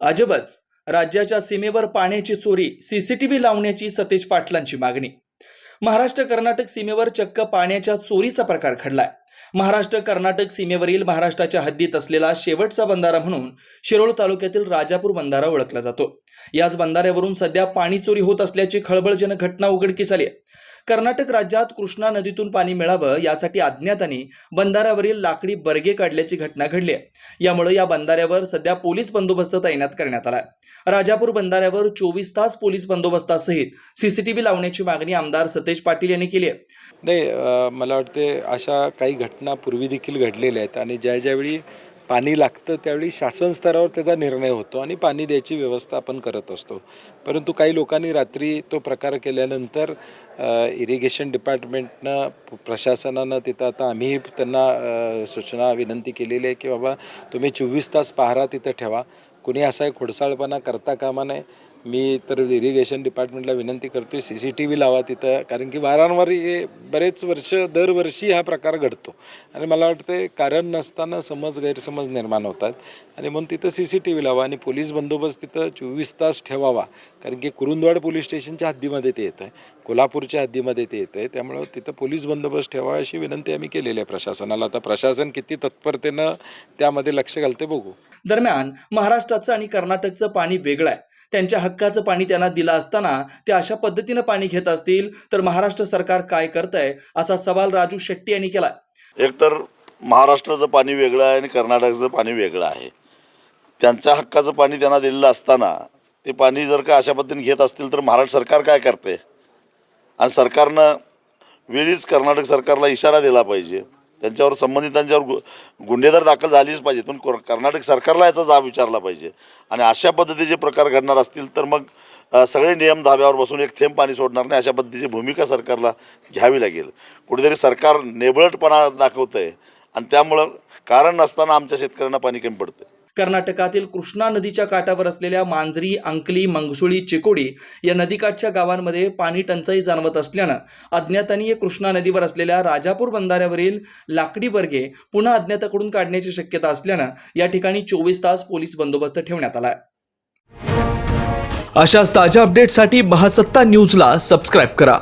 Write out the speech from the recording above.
अजबच राज्याच्या सीमेवर पाण्याची चोरी सीसीटीव्ही लावण्याची सतेज पाटलांची मागणी. महाराष्ट्र कर्नाटक सीमेवर चक्क पाण्याच्या चोरीचा प्रकार घडलाय. महाराष्ट्र कर्नाटक सीमेवरील महाराष्ट्राच्या हद्दीत असलेला शेवटचा बंधारा म्हणून शिरोळ तालुक्यातील राजापूर बंधारा ओळखला जातो. याच बंधाऱ्यावरून सध्या पाणी चोरी होत असल्याची खळबळजनक घटना उघडकीस आली आहे. कर्नाटक राज्यात कृष्णा नदीतून पाणी मिळावं यासाठी अज्ञातांनी बंधाऱ्यावरील लाकडी बर्गे काढल्याची घटना घडली आहे. यामुळे या बंधाऱ्यावर सध्या पोलीस बंदोबस्त तैनात करण्यात आला आहे. राजापूर बंधाऱ्यावर चोवीस तास पोलीस बंदोबस्तासहित सीसीटीव्ही लावण्याची मागणी आमदार सतेज पाटील यांनी केली आहे. नाही मला वाटते अशा काही घटना पूर्वी देखील घडलेल्या आहेत आणि ज्या ज्यावेळी पाणी लागतं त्यावेळी शासन स्तरावर त्याचा निर्णय होतो आणि पाणी द्यायची व्यवस्था आपण करत असतो. परंतु काही लोकांनी रात्री तो प्रकार केल्यानंतर इरिगेशन डिपार्टमेंटनं प्रशासनानं तिथं आता आम्ही त्यांना सूचना विनंती केलेली आहे की बाबा तुम्ही चोवीस तास पहारा तिथं ठेवा. कुणी असा खोडसाळपणा करता कामा नये. मी तर इरिगेशन डिपार्टमेंटला विनंती करतोय सी सी टी व्ही लावा तिथं कारण की वारंवार हे बरेच वर्ष दरवर्षी हा प्रकार घडतो. आणि मला वाटतं कारण नसताना समज गैरसमज निर्माण होतात. आणि म्हणून तिथं सी सी टी व्ही लावा आणि पोलीस बंदोबस्त तिथं चोवीस तास ठेवावा. कारण की कुरुंदवाड पोलीस स्टेशनच्या हद्दीमध्ये ते येतं आहे कोल्हापूरच्या हद्दीमध्ये ते येतं आहे त्यामुळं तिथं पोलीस बंदोबस्त ठेवा अशी विनंती आम्ही केलेली आहे प्रशासनाला. आता प्रशासन किती तत्परतेनं त्यामध्ये लक्ष घालते बघू. दरम्यान महाराष्ट्राचं आणि कर्नाटकचं पाणी वेगळं आहे. त्यांच्या हक्काचं पाणी त्यांना दिलं असताना ते अशा पद्धतीनं पाणी घेत असतील तर महाराष्ट्र सरकार काय करतंय असा सवाल राजू शेट्टी यांनी केला एकतर महाराष्ट्राचं पाणी वेगळं आहे आणि कर्नाटकचं पाणी वेगळं आहे. त्यांच्या हक्काचं पाणी त्यांना दिलेलं असताना ते पाणी जर का अशा पद्धतीने घेत असतील तर महाराष्ट्र सरकार काय करते आणि सरकारनं वेळीच कर्नाटक सरकारला इशारा दिला पाहिजे. त्यांच्यावर संबंधितांच्यावर गु गुन्हेदार दाखल झालीच पाहिजे. पण कोर- कर्नाटक सरकारला याचा जाब विचारला पाहिजे. आणि अशा पद्धतीचे प्रकार घडणार असतील तर मग सगळे नियम धाब्यावर बसून एक थेंब पाणी सोडणार नाही अशा पद्धतीची भूमिका सरकारला घ्यावी लागेल. कुठेतरी सरकार नेबळटपणा दाखवतं आहे आणि त्यामुळं कारण नसताना आमच्या शेतकऱ्यांना पाणी कमी पडतं कर्नाटकातील कृष्णा नदीच्या काठावर असलेल्या मांजरी अंकली मंगसुळी चिकोडी या नदीकाठच्या गावांमध्ये पाणी टंचाई जाणवत असल्यानं अज्ञातांनी कृष्णा नदीवर असलेल्या राजापूर बंधाऱ्यावरील लाकडी बर्गे पुन्हा अज्ञाताकडून काढण्याची शक्यता असल्यानं या ठिकाणी चोवीस तास पोलीस बंदोबस्त ठेवण्यात आला अशाच ताज्या अपडेटसाठी बहासत्ता न्यूजला सबस्क्राईब करा.